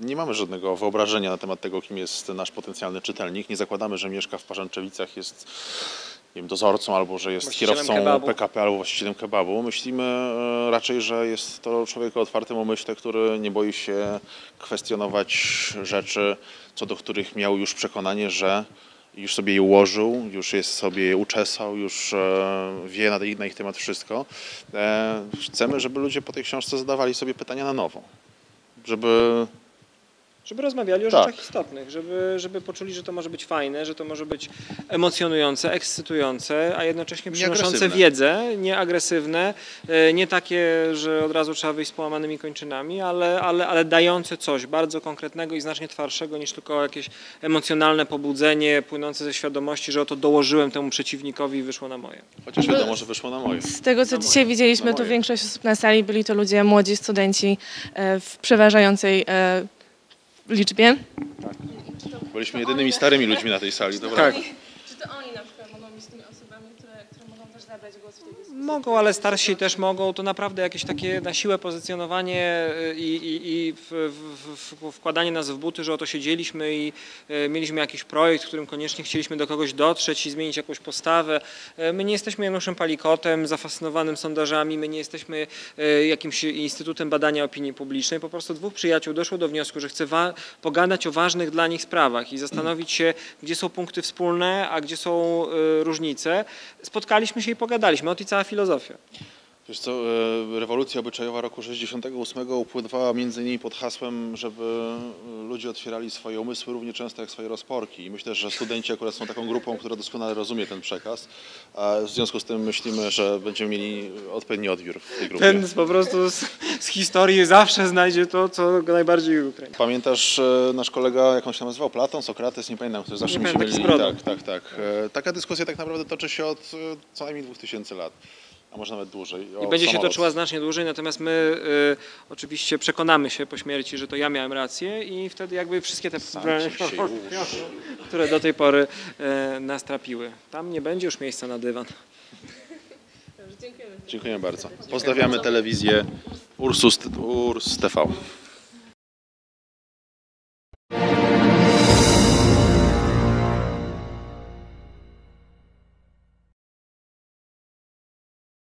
nie mamy żadnego wyobrażenia na temat tego, kim jest nasz potencjalny czytelnik. Nie zakładamy, że mieszka w Parzęczewicach, jest nie wiem, dozorcą albo że jest kierowcą kebabu. PKP albo właścicielem kebabu. Myślimy e, raczej, że jest to człowiek o otwartym umyśle, który nie boi się kwestionować rzeczy, co do których miał już przekonanie, że już sobie je ułożył, już jest sobie je uczesał, już e, wie na, na ich temat wszystko. E, chcemy, żeby ludzie po tej książce zadawali sobie pytania na nowo. Żeby Żeby rozmawiali o Tak. rzeczach istotnych, żeby, żeby poczuli, że to może być fajne, że to może być emocjonujące, ekscytujące, a jednocześnie przynoszące wiedzę, nieagresywne, e, nie takie, że od razu trzeba wyjść z połamanymi kończynami, ale, ale, ale dające coś bardzo konkretnego i znacznie twardszego niż tylko jakieś emocjonalne pobudzenie płynące ze świadomości, że oto dołożyłem temu przeciwnikowi i wyszło na moje. Chociaż wiadomo, że wyszło na moje. Z tego, co dzisiaj widzieliśmy, Na to moje. większość osób na sali byli to ludzie młodzi, studenci e, w przeważającej e, liczbie. Byliśmy jedynymi starymi ludźmi na tej sali, dobra? Tak. Czy to oni na przykład mogą być tymi osobami, które, które mogą też zabrać głos w tej dyskusji? Mogą, ale starsi też mogą. To naprawdę jakieś takie na siłę pozycjonowanie y, i, i, i w, w, wkładanie nas w buty, że oto siedzieliśmy i e, mieliśmy jakiś projekt, w którym koniecznie chcieliśmy do kogoś dotrzeć i zmienić jakąś postawę. E, My nie jesteśmy Januszem Palikotem, zafascynowanym sondażami, my nie jesteśmy jakimś Instytutem Badania Opinii Publicznej. Po prostu dwóch przyjaciół doszło do wniosku, że chce pogadać o ważnych dla nich sprawach i zastanowić się, gdzie są punkty wspólne, a gdzie są różnice. Spotkaliśmy się i pogadaliśmy. O i cała filozofia. Wiesz co, e, rewolucja obyczajowa roku 68 upływała między innymi pod hasłem, żeby ludzie otwierali swoje umysły równie często jak swoje rozporki. I myślę, że studenci akurat są taką grupą, która doskonale rozumie ten przekaz. A w związku z tym myślimy, że będziemy mieli odpowiedni odbiór w tej grupie. Ten po prostu z, z historii zawsze znajdzie to, co go najbardziej ukręci. Pamiętasz e, nasz kolega, jak on się nazywał? Platon, Sokrates, nie pamiętam, który zawsze mi się myli. Tak, tak, tak. E, Taka dyskusja tak naprawdę toczy się od e, co najmniej 2000 lat, a może nawet dłużej. I będzie się toczyła znacznie dłużej, natomiast my y, oczywiście przekonamy się po śmierci, że to ja miałem rację i wtedy jakby wszystkie te problemy, które do tej pory y, nas trapiły. Tam nie będzie już miejsca na dywan. Dziękujemy. Dziękuję bardzo. Pozdrawiamy telewizję Ursus, Urs TV.